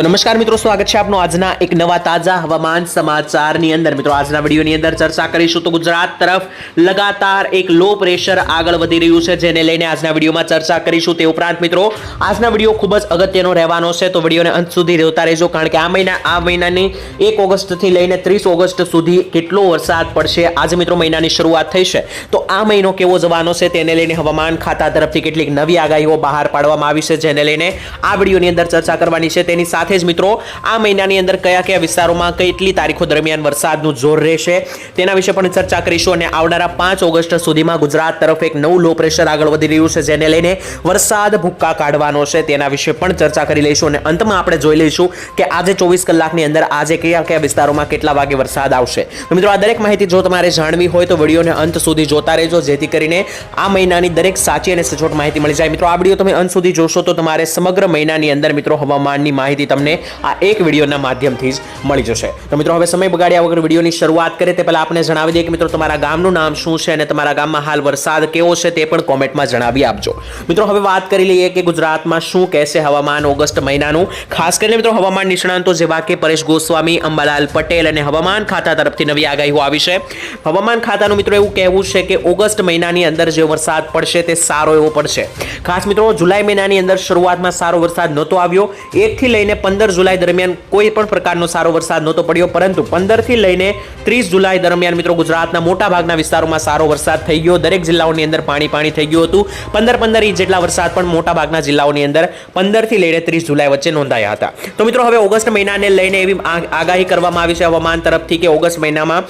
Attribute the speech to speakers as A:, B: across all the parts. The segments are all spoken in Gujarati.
A: તો નમસ્કાર મિત્રો, સ્વાગત છે આપનું આજના એક નવા તાજા હવામાન સમાચારની અંદર. મિત્રો, આજના વિડીયોની અંદર ચર્ચા કરીશું તો ગુજરાત તરફ લગાતાર એક લો પ્રેશર આગળ વધી રહ્યું છે, જેને લઈને આજના વિડીયોમાં ચર્ચા કરીશું. તે ઉપરાંત મિત્રો, આજના વીડિયો ખૂબ જ અગત્યનો રહેવાનો છે, તો વિડીયોને અંત સુધી રહેતા રહેજો, કારણ કે આ મહિના, આ મહિનાની એક ઓગસ્ટથી લઈને ત્રીસ ઓગસ્ટ સુધી કેટલો વરસાદ પડશે, આજે મિત્રો મહિનાની શરૂઆત થઈ છે. તો આ મહિનો કેવો જવાનો છે, તેને લઈને હવામાન ખાતા તરફથી કેટલીક નવી આગાહીઓ બહાર પાડવામાં આવી છે, જેને લઈને આ વિડીયોની અંદર ચર્ચા કરવાની છે. તેની સાથે જ મિત્રો, આ મહિનાની અંદર કયા કયા વિસ્તારોમાં કેટલી તારીખો દરમિયાન વરસાદનું જોર રહેશે તેના વિશે પણ ચર્ચા કરીશું અને આવનારા પાંચ ઓગસ્ટ સુધીમાં ગુજરાત તરફ એક નવું લો પ્રેશર આગળ વધી રહ્યું છે, જેને લઈને વરસાદ ભૂક્કા કાઢવાનો છે તેના વિશે પણ ચર્ચા કરી લઈશું અને અંતમાં આપણે જોઈ લઈશું કે આજે ચોવીસ કલાકની અંદર આજે કયા કયા વિસ્તારોમાં કેટલા વાગે વરસાદ આવશે. તો મિત્રો, આ દરેક માહિતી જો તમારે જાણવી હોય તો વિડીયોને અંત સુધી જોતા રહેજો, જેથી કરીને આ મહિનાની દરેક સાચી અને સચોટ માહિતી મળી જાય. મિત્રો, આ વીડિયો તમે અંત સુધી જોશો તો તમારે સમગ્ર મહિનાની અંદર મિત્રો હવામાનની માહિતી તમને આ એક વિડીયોના માધ્યમથી જ મળી જશે. તો મિત્રો, હવે સમય બગાડ્યા વગર વિડીયોની શરૂઆત કરીએ, તે પહેલાં આપણે જણાવી દઈએ કે મિત્રો, તમારા ગામનું નામ શું છે અને તમારા ગામમાં હાલ વરસાદ કેવો છે તે પણ કોમેન્ટમાં જણાવી આપજો. મિત્રો, હવે વાત કરી લઈએ કે ગુજરાતમાં શું કહેશે હવામાન ઓગસ્ટ મહિનાનું. ખાસ કરીને મિત્રો, હવામાન નિષ્ણાંતો જેવા કે પરેશ ગોસ્વામી, અંબાલાલ પટેલ અને હવામાન ખાતા તરફથી નવી આગાહીઓ આવી છે. હવામાન ખાતાનું મિત્રો એવું કહેવું છે કે ઓગસ્ટ મહિનાની અંદર જે વરસાદ પડશે તે સારો એવો પડશે. ખાસ મિત્રો, જુલાઈ મહિનાની અંદર શરૂઆતમાં સારો વરસાદ નહોતો આવ્યો. એકથી લઈને પંદર જુલાઈ દરમિયાન કોઈ પણ પ્રકારનો સારો વરસાદ નહોતો પડ્યો, પરંતુ પંદરથી લઈને ત્રીસ જુલાઈ દરમિયાન મિત્રો ગુજરાતના મોટા ભાગના વિસ્તારોમાં સારો વરસાદ થઈ ગયો. દરેક જિલ્લાઓની અંદર પાણી પાણી થઈ ગયું હતું. પંદર પંદર ઇંચ જેટલા વરસાદ પણ મોટા ભાગના જિલ્લાઓની અંદર પંદરથી લઈને ત્રીસ જુલાઈ વચ્ચે નોંધાયા હતા. તો મિત્રો હવે ઓગસ્ટ મહિનાને લઈને એવી આગાહી કરવામાં આવી છે હવામાન તરફથી કે ઓગસ્ટ મહિનામાં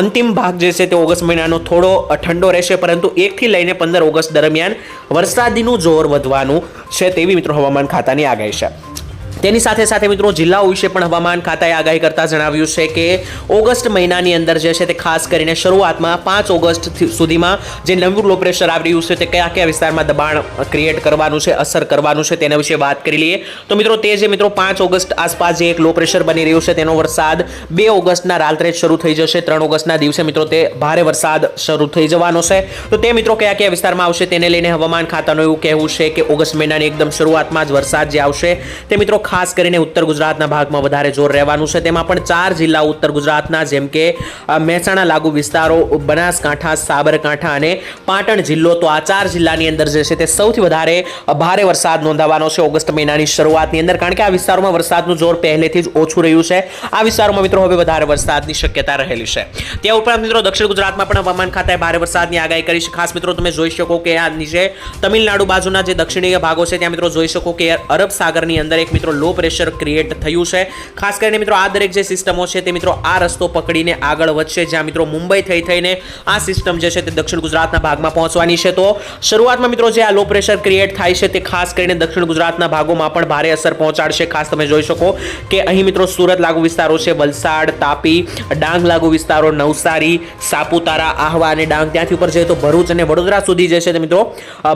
A: અંતિમ ભાગ જે છે તે ઓગસ્ટ મહિનાનો થોડો ઠંડો રહેશે, પરંતુ એકથી લઈને પંદર ઓગસ્ટ દરમિયાન વરસાદીનું જોર વધવાનું છે તેવી મિત્રો હવામાન ખાતાની આગાહી છે. તેની સાથે સાથે મિત્રો જિલ્લાઓ વિશે પણ હવામાન ખાતાએ આગાહી કરતા જણાવ્યું છે કે ઓગસ્ટ મહિનાની અંદર જે છે તે ખાસ કરીને શરૂઆતમાં પાંચ ઓગસ્ટ સુધીમાં જે નવું લો પ્રેશર આવી રહ્યું છે તે કયા કયા વિસ્તારમાં દબાણ ક્રિએટ કરવાનું છે, અસર કરવાનું છે તેના વિશે વાત કરી લઈએ. તો મિત્રો તે જે મિત્રો પાંચ ઓગસ્ટ આસપાસ જે એક લો પ્રેશર બની રહ્યું છે તેનો વરસાદ બે ઓગસ્ટના રાત્રે જ શરૂ થઈ જશે, ત્રણ ઓગસ્ટના દિવસે મિત્રો તે ભારે વરસાદ શરૂ થઈ જવાનો છે. તો તે મિત્રો કયા કયા વિસ્તારમાં આવશે તેને લઈને હવામાન ખાતાનું એવું કહેવું છે કે ઓગસ્ટ મહિનાની એકદમ શરૂઆતમાં જ વરસાદ જે આવશે તે મિત્રો ખાસ કરીને ઉત્તર ગુજરાતના ભાગમાં વધારે જોર રહેવાનું છે. તેમાં પણ ચાર જિલ્લા ઉત્તર ગુજરાતના, જેમ કે મહેસાણા, લાગુ વિસ્તારો, બનાસકાંઠા, સાબરકાંઠા અને પાટણ જિલ્લો. તો આ ચાર જિલ્લાની અંદર જે છે તે સૌથી વધારે ભારે વરસાદ નોંધાવાનો છે ઓગસ્ટ મહિનાની શરૂઆતની અંદર. કારણ કે આ વિસ્તારોમાં વરસાદનું જોર પહેલેથી જ ઓછું રહ્યું છે. આ વિસ્તારોમાં મિત્રો હવે વધારે વરસાદની શક્યતા રહેલી છે. તે ઉપરાંત મિત્રો દક્ષિણ ગુજરાતમાં પણ હવામાન ખાતાએ ભારે વરસાદની આગાહી કરી છે. ખાસ મિત્રો તમે જોઈ શકો કે આ નીચે તમિલનાડુ બાજુના જે દક્ષિણીય ભાગો છે, ત્યાં મિત્રો જોઈ શકો કે અરબ સાગરની અંદર એક મિત્રો લો પ્રેશર ક્રિએટ થયું છે. ખાસ કરીને મિત્રો, આ દરેક જે સિસ્ટમો છે તે મિત્રો આ રસ્તો પકડીને આગળ વધશે. જ્યાં મિત્રો મુંબઈ થઈ થઈને આ સિસ્ટમ જે છે તે દક્ષિણ ગુજરાતના ભાગમાં પહોંચવાની છે. તો શરૂઆતમાં મિત્રો જે આ લો પ્રેશર ક્રિએટ થાય છે તે ખાસ કરીને દક્ષિણ ગુજરાતના ભાગોમાં પણ ભારે અસર પહોંચાડશે. ખાસ તમે જોઈ શકો કે અહીં મિત્રો સુરત લાગુ વિસ્તારો છે. વલસાડ, તાપી, ડાંગ લાગુ વિસ્તારો, નવસારી, સાપુતારા, આહવા અને ડાંગ. ત્યાંથી ઉપર જઈએ તો ભરૂચ અને વડોદરા સુધી જે છે તે મિત્રો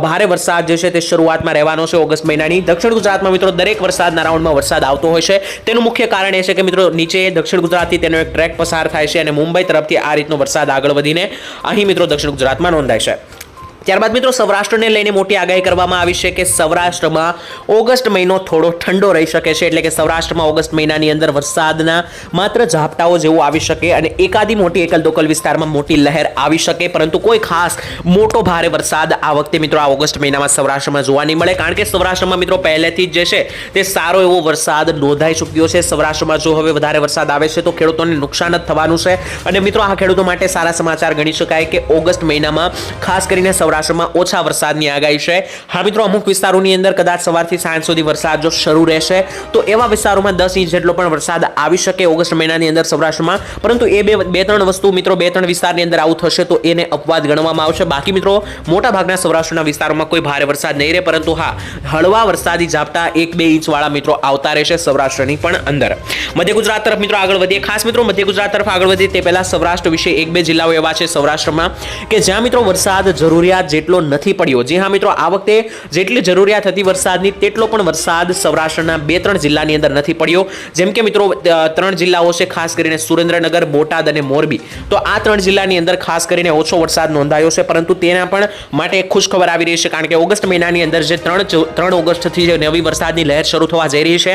A: ભારે વરસાદ જે છે તે શરૂઆતમાં રહેવાનો છે ઓગસ્ટ મહિનાની. દક્ષિણ ગુજરાતમાં મિત્રો દરેક વરસાદના રાઉન્ડમાં વરસાદ આવતો હોય છે. તેનું મુખ્ય કારણ એ છે કે મિત્રો, નીચે દક્ષિણ ગુજરાતથી તેનો એક ટ્રેક પસાર થાય છે અને મુંબઈ તરફથી આ રીતનો વરસાદ આગળ વધીને અહીં મિત્રો દક્ષિણ ગુજરાતમાં નોંધાય છે. ત્યારબાદ મિત્રો સૌરાષ્ટ્રને લઈને મોટી આગાહી કરવામાં આવી છે કે સૌરાષ્ટ્રમાં ઓગસ્ટ મહિનો થોડો ઠંડો રહી શકે છે એટલે કે સૌરાષ્ટ્રમાં ઓગસ્ટ મહિનાની અંદર વરસાદના માત્ર ઝાપટાઓ જેવું આવી શકે અને એકાદી મોટી એકલ દોકલ વિસ્તારમાં મોટી લહેર આવી શકે. પરંતુ કોઈ ખાસ મોટો ભારે વરસાદ આ વખતે મિત્રો આ ઓગસ્ટ મહિનામાં સૌરાષ્ટ્રમાં જોવા નહીં મળે. કારણ કે સૌરાષ્ટ્રમાં મિત્રો પહેલેથી જ જે છે તે સારો એવો વરસાદ નોંધાઈ ચૂક્યો છે. સૌરાષ્ટ્રમાં જો હવે વધારે વરસાદ આવે છે તો ખેડૂતોને નુકસાન જ થવાનું છે. અને મિત્રો આ ખેડૂતો માટે સારા સમાચાર ગણી શકાય કે ઓગસ્ટ મહિનામાં ખાસ કરીને સૌરાષ્ટ્રમાં ઓછા વરસાદની આગાહી છે. હા મિત્રો, અમુક વિસ્તારોની અંદર કદાચ સવારથી સાંજ સુધી વરસાદ જો શરૂ રહેશે, તો એવા વિસ્તારોમાં દસ ઇંચ જેટલો પણ વરસાદ આવી શકે ઓગસ્ટ મહિનાની અંદર સૌરાષ્ટ્રમાં. પરંતુ એ બે બે ત્રણ વસ્તુ મિત્રો, બે ત્રણ વિસ્તારની અંદર આવું થશે, તો એને અપવાદ ગણવામાં આવશે. બાકી મિત્રો મોટા ભાગના સૌરાષ્ટ્રના વિસ્તારોમાં કોઈ ભારે વરસાદ નહીં રહે, પરંતુ હા, હળવા વરસાદી ઝાપટા એક બે ઇંચવાળા મિત્રો આવતા રહેશે સૌરાષ્ટ્રની પણ અંદર. મધ્ય ગુજરાત તરફ મિત્રો આગળ વધીએ. ખાસ મિત્રો, મધ્ય ગુજરાત તરફ આગળ વધીએ તે પહેલાં સૌરાષ્ટ્ર વિશે એક બે જિલ્લાઓ એવા છે સૌરાષ્ટ્રમાં કે જ્યાં મિત્રો વરસાદ જરૂરિયાત વરસાદ જેટલો નથી પડ્યો. જી હા મિત્રો, આ વખતે જેટલી જરૂરિયાત હતી વરસાદની, તેટલો પણ વરસાદ સૌરાષ્ટ્રના બે ત્રણ જિલ્લાની અંદર નથી પડ્યો. જેમ કે મિત્રો ત્રણ જિલ્લાઓ છે, ખાસ કરીને સુરેન્દ્રનગર, બોટાદ અને મોરબી. તો આ ત્રણ જિલ્લાની અંદર ખાસ કરીને ઓછો વરસાદ નોંધાયો છે, પરંતુ તેના પણ માટે ખુશખબર ખુશ ખબર આવી રહી છે, કારણ કે ઓગસ્ટ મહિનાની અંદર જે ત્રણ ત્રણ ઓગસ્ટથી જે નવી વરસાદની લહેર શરૂ થવા જઈ રહી છે,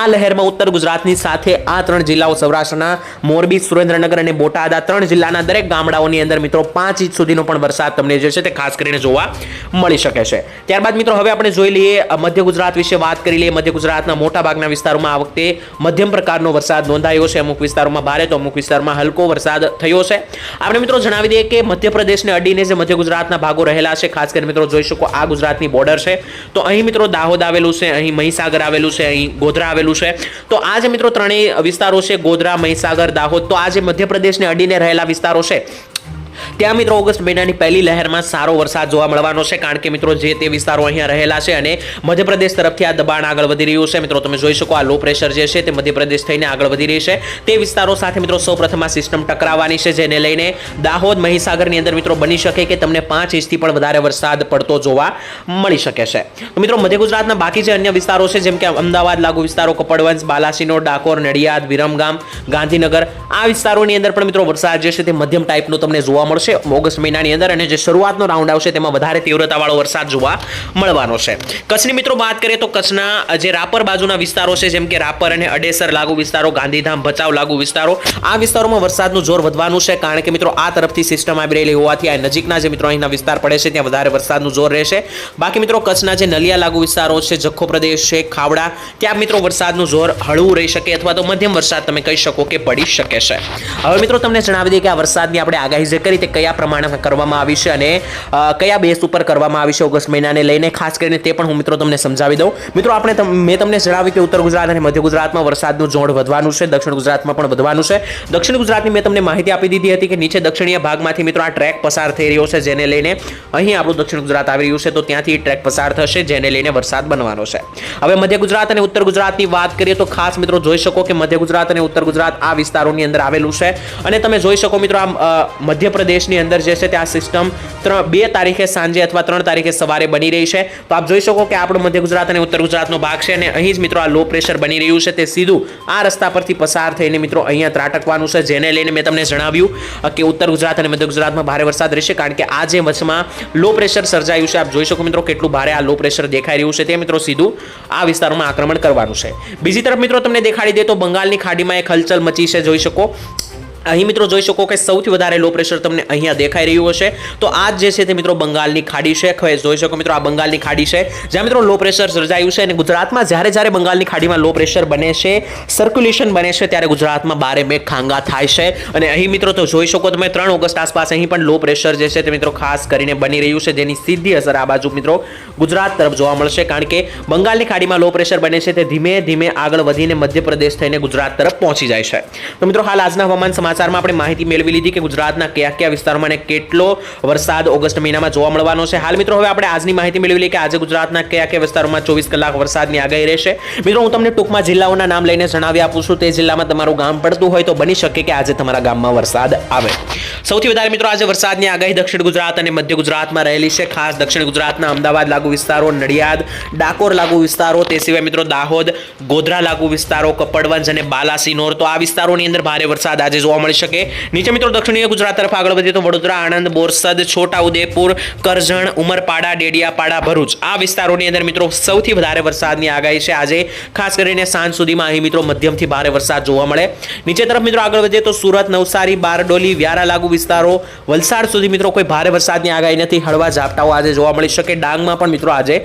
A: આ લહેરમાં ઉત્તર ગુજરાતની સાથે આ ત્રણ જિલ્લાઓ, સૌરાષ્ટ્રના મોરબી, સુરેન્દ્રનગર અને બોટાદ, આ ત્રણ જિલ્લાના દરેક ગામડાઓની અંદર મિત્રો, પાંચ ઇંચ સુધીનો પણ વરસાદ તમને જે છે તે ખાસ કરીને જોવા મળી શકે છે. ત્યારબાદ મિત્રો, હવે આપણે જોઈ લઈએ મધ્ય ગુજરાત વિશે વાત કરી લઈએ. મધ્ય ગુજરાતના મોટા ભાગના વિસ્તારોમાં આ વખતે મધ્યમ પ્રકારનો વરસાદ નોંધાયો છે. અમુક વિસ્તારોમાં ભારે તો અમુક વિસ્તારમાં હલકો વરસાદ થયો છે. આપણે મિત્રો જણાવી દઈએ કે મધ્યપ્રદેશને અડીને જે મધ્ય ગુજરાતના ભાગો રહેલા છે, ખાસ કરીને મિત્રો જોઈ શકો આ ગુજરાતની બોર્ડર છે. તો અહીં મિત્રો દાહોદ આવેલું છે, અહીં મહીસાગર આવેલું છે, અહીં ગોધરા આવેલું છે. તો આ જે મિત્રો ત્રણેય વિસ્તારો છે, ગોધરા, મહીસાગર, દાહોદ, તો આ જે મધ્યપ્રદેશને અડીને રહેલા વિસ્તારો છે ત્યાં મિત્રો ઓગસ્ટ મહિનાની પહેલી લહેરમાં સારો વરસાદ જોવા મળવાનો છે. કારણ કે મિત્રો જે તે વિસ્તારો અહીંયા રહેલા છે અને મધ્યપ્રદેશ તરફથી આ દબાણ આગળ વધી રહ્યું છે. મિત્રો, તમે જોઈ શકો આ લો પ્રેશર જે છે તે મધ્યપ્રદેશ થઈને આગળ વધી રહી છે. તે વિસ્તારો સાથે મિત્રો સૌપ્રથમ આ સિસ્ટમ ટકરાવવાની છે, જેને લઈને દાહોદ, મહીસાગરની અંદર મિત્રો બની શકે કે તમને પાંચ ઇંચથી પણ વધારે વરસાદ પડતો જોવા મળી શકે છે. તો મિત્રો, મધ્ય ગુજરાતના બાકી જે અન્ય વિસ્તારો છે, જેમ કે અમદાવાદ, લાગુ વિસ્તારો કપડવંશ બાલાસિનોર, ડાકોર, નડિયાદ, વિરમગામ, ગાંધીનગર, આ વિસ્તારોની અંદર પણ મિત્રો વરસાદ જે છે તે મધ્યમ ટાઈપનો તમને જોવા મળશે ઓગસ્ટ મહિનાની અંદર અને જે શરૂઆતનો રાઉન્ડ આવશે તેમાં વધારે તીવ્રતાવાળો વરસાદ જોવા મળવાનો છે. કચ્છની મિત્રો વાત કરીએ તો કચ્છના જે રાપર બાજુના વિસ્તારો છે, જેમ કે રાપર અને અડેસર લાગુ વિસ્તારો, ગાંધીધામ, ભચાઉ લાગુ વિસ્તારો, આ વિસ્તારોમાં વરસાદનું જોર વધવાનું છે કારણ કે મિત્રો આ તરફથી સિસ્ટમ આવી રહેલી હોવાથી આ નજીકના જે મિત્રો અહીંના વિસ્તાર પડે છે, ત્યાં વધારે વરસાદનું જોર રહેશે. બાકી મિત્રો કચ્છના જે નલિયા લાગુ વિસ્તારો છે, જખો પ્રદેશ છે, ખાવડા, ત્યાં મિત્રો વરસાદનું જોર હળવું રહી શકે અથવા તો મધ્યમ વરસાદ તમે કહી શકો કે પડી શકે છે. હવે મિત્રો તમને જણાવી દઈએ કે આ વરસાદની આપણે આગાહી જે કરી તે કયા પ્રમાણે કરવામાં આવી છે અને કયા બેસ ઉપર કરવામાં આવી ઓગસ્ટ મહિનાને લઈને? ખાસ કરીને તે પણ હું મિત્રો તમને સમજાવી દઉં. મિત્રો આપણે મેં તમને જણાવ્યું કે ઉત્તર ગુજરાત અને મધ્ય ગુજરાતમાં વરસાદનું જોડ વધવાનું છે દક્ષિણ ગુજરાતમાં પણ વધવાનું છે. દક્ષિણ ગુજરાતની મેં તમને માહિતી આપી દીધી હતી કે નીચે દક્ષિણીય ભાગમાંથી મિત્રો આ ટ્રેક પસાર થઈ રહ્યો છે જેને લઈને અહીં આપણું દક્ષિણ ગુજરાત આવી રહ્યું છે તો ત્યાંથી ટ્રેક પસાર થશે જેને લઈને વરસાદ બનવાનો છે. હવે મધ્ય ગુજરાત અને ઉત્તર ગુજરાતની વાત કરીએ તો ખાસ મિત્રો જોઈ શકો કે મધ્ય ગુજરાત અને ઉત્તર ગુજરાત આ વિસ્તારોની અંદર આવેલું છે. અને તમે જોઈ શકો મિત્રો આ અ, મધ્યપ્રદેશની અંદર જે છે તે આ સિસ્ટમ ત્રણ બે તારીખે સાંજે અથવા ત્રણ તારીખે સવારે બની રહી છે. તો આપ જોઈ શકો કે આપણો મધ્ય ગુજરાત અને ઉત્તર ગુજરાતનો ભાગ છે અને અહીં જ મિત્રો આ લો પ્રેશર બની રહ્યું છે. તે સીધું આ રસ્તા પરથી પસાર થઈને મિત્રો અહીંયા ત્રાટકવાનું છે. જેને લઈને મેં તમને જણાવ્યું કે ઉત્તર ગુજરાત અને મધ્ય ગુજરાતમાં ભારે વરસાદ રહેશે કારણ કે આજે વચમાં લો પ્રેશર સર્જાયું છે. આપ જોઈ શકો મિત્રો કેટલું ભારે આ લો પ્રેશર દેખાઈ રહ્યું છે. તે મિત્રો સીધું આ વિસ્તારોમાં આક્રમણ કરવાનું છે. બીજી તરફ મિત્રો તમને દેખાડી દે તો બંગાળની ખાડીમાં એક હલચલ મચી છે. જોઈ શકો અહીં મિત્રો જોઈ શકો કે સૌથી વધારે લો પ્રેશર તમને અહીંયા દેખાઈ રહ્યું હશે. તો આ જે છે તે મિત્રો બંગાળની ખાડી છે. જોઈ શકો મિત્રો આ બંગાળની ખાડી છે. જ્યાં મિત્રો લો પ્રેશર સર્જાયું છે અને ગુજરાતમાં જ્યારે જ્યારે બંગાળની ખાડીમાં લો પ્રેશર બને છે સર્ક્યુલેશન બને છે, ત્યારે ગુજરાતમાં બારે મેઘ ખાંગા થાય છે. અને અહીં મિત્રો તો જોઈ શકો તમે ત્રણ ઓગસ્ટ આસપાસ અહીં પણ લો પ્રેશર જે છે તે મિત્રો ખાસ કરીને બની રહ્યું છે. જેની સીધી અસર આ બાજુ મિત્રો ગુજરાત તરફ જોવા મળશે. કારણ કે બંગાળની ખાડીમાં લો પ્રેશર બને છે તે ધીમે ધીમે આગળ વધીને મધ્યપ્રદેશ થઈને ગુજરાત તરફ પહોંચી જાય છે. તો મિત્રો હાલ આજના હવામાન સમાચારમાં આપણે માહિતી મેળવી લીધી કે ગુજરાતના કયા કયા વિસ્તારોમાં અને કેટલો વરસાદ ઓગસ્ટ મહિનામાં જોવા મળવાનો છે. હાલ મિત્રો હવે આપણે આજની માહિતી મેળવી લઈએ કે આજે ગુજરાતના કયા કયા વિસ્તારોમાં ચોવીસ કલાક વરસાદની આગાહી રહેશે. મિત્રો હું તમને ટૂંકમાં જિલ્લાઓના નામ લઈને જણાવી આપું છું. તે જિલ્લામાં તમારું ગામ પડતું હોય તો બની શકે કે આજે તમારા ગામમાં વરસાદ આવે. સૌથી વધારે મિત્રો આજે વરસાદની આગાહી દક્ષિણ ગુજરાત અને મધ્ય ગુજરાતમાં રહેલી છે. ખાસ દક્ષિણ ગુજરાતના અમદાવાદ લાગુ વિસ્તારો, નડિયાદ, ડાકોર લાગુ વિસ્તારો, તે સિવાય મિત્રો દાહોદ, ગોધરા લાગુ વિસ્તારો, કપડવંજ અને બાલાસિનોર. તો આ વિસ્તારોની અંદર ભારે વરસાદ આજે જોવા મળી શકે. નીચે મિત્રો દક્ષિણીય ગુજરાત તરફ આગળ વધીએ તો વડોદરા, આણંદ, બોરસદ, છોટાઉદેપુર, કરજણ, ઉમરપાડા, ડેડિયાપાડા, ભરૂચ. આ વિસ્તારોની અંદર મિત્રો સૌથી વધારે વરસાદની આગાહી છે. આજે ખાસ કરીને સાંજ સુધીમાં અહીં મિત્રો મધ્યમથી ભારે વરસાદ જોવા મળે. નીચે તરફ મિત્રો આગળ વધીએ તો સુરત, નવસારી, બારડોલી વ્યારા લાગુ વિસ્તારો, વલસાડ સુધી મિત્રો કોઈ ભારે વરસાદની આગાહી નથી. હળવા ઝાપટાઓ આજે જોવા મળી શકે. ડાંગમાં પણ મિત્રો આજે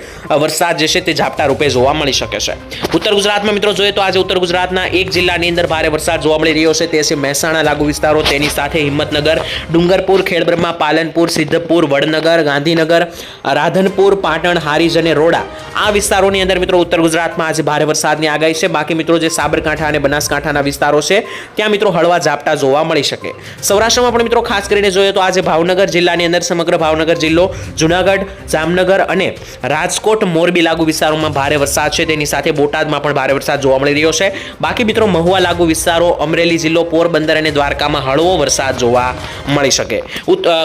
A: વરસાદ જે છે તે ઝાપટા રૂપે જોવા મળી શકે છે. ઉત્તર ગુજરાતમાં મિત્રો જોઈએ તો આજે ઉત્તર ગુજરાતના એક જિલ્લાની અંદર ભારે વરસાદ જોવા મળી રહ્યો છે. તે છે મહેસાણા લાગુ વિસ્તારો તેની સાથે હિંમતનગર, ડુંગરપુર, ખેડબ્રહ્મા, પાલનપુર, સિદ્ધપુર, વડનગર, ગાંધીનગર, રાધનપુર, પાટણ, હારીજ અને રોડા. આ વિસ્તારોની અંદર મિત્રો ઉત્તર ગુજરાતમાં આજે ભારે વરસાદની આગાહી છે. બાકી મિત્રો જે સાબરકાંઠા અને બનાસકાંઠાના વિસ્તારો છે, ત્યાં મિત્રો હળવા ઝાપટા જોવા મળી શકે. સૌરાષ્ટ્રમાં પણ મિત્રો ખાસ કરીને જોઈએ તો આજે ભાવનગર જિલ્લાની અંદર સમગ્ર ભાવનગર જિલ્લો, જુનાગઢ, જામનગર અને રાજકોટ, મોરબી લાગુ વિસ્તારોમાં ભારે વરસાદ છે. તેની સાથે બોટાદમાં પણ ભારે વરસાદ જોવા મળી રહ્યો છે. બાકી મિત્રો મહુવા લાગુ વિસ્તારો, અમરેલી જિલ્લો, પોરબંદર અને દ્વારકામાં હળવો વરસાદ જોવા મળી શકે.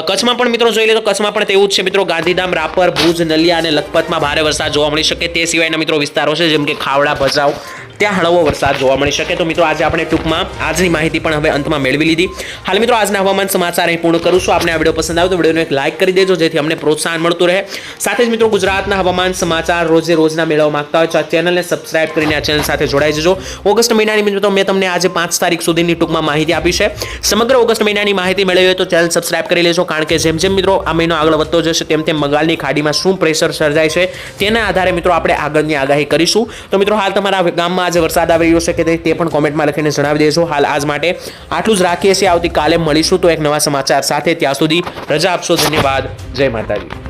A: કચ્છમાં પણ મિત્રો જોઈ લે તો કચ્છમાં પણ તેવું જ છે મિત્રો. ગાંધીધામ, રાપર, ભુજ, નલિયા અને લખપતમાં ભારે વરસાદ જોવા મળી શકે. તે સિવાયના મિત્રો વિસ્તારો છે જેમ કે ખાવડા, ભચાઉ ત્યાં હળવો વરસાદ જોવા મળી શકે. તો મિત્રો, આજે આપણે ટૂંકમાં આજની માહિતી પણ હવે અંતમાં મેળવી લીધી. હાલ મિત્રો, આજના હવામાન સમાચાર અહીં પૂર્ણ કરું છું. આપણે આ વીડિયો પસંદ આવે તો વિડીયોને એક લાઇક કરી દેજો, જેથી અમને પ્રોત્સાહન મળતું રહે. સાથે જ મિત્રો, ગુજરાતના હવામાન સમાચાર રોજે રોજના મેળવવા માંગતા હોય તો આ ચેનલને સબસ્ક્રાઇબ કરીને આ ચેનલ સાથે જોડાઈ જજો. ઓગસ્ટ મહિનાની મિત્રો મેં તમને આજે પાંચ તારીખ સુધીની ટૂંકમાં માહિતી આપી છે. સમગ્ર ઓગસ્ટ મહિનાની માહિતી મેળવી હોય તો ચેનલ સબસ્ક્રાઇબ કરી લેજો, કારણ કે જેમ જેમ મિત્રો આ મહિનો આગળ વધતો જશે, તેમ તેમ બંગાળની ખાડીમાં શું પ્રેશર સર્જાય છે, તેના આધારે મિત્રો, આપણે આગળની આગાહી કરીશું. તો મિત્રો, હાલ તમારા ગામમાં આજે વરસાદ આવી રહ્યો છે કે તે પણ કોમેન્ટમાં લખીને જણાવી દેજો. હાલ આજ માટે આટલું જ રાખીએ છીએ. આવતીકાલે મળીશું તો એક નવા સમાચાર સાથે. ત્યાં સુધી રજા આપશો. ધન્યવાદ. જય માતાજી.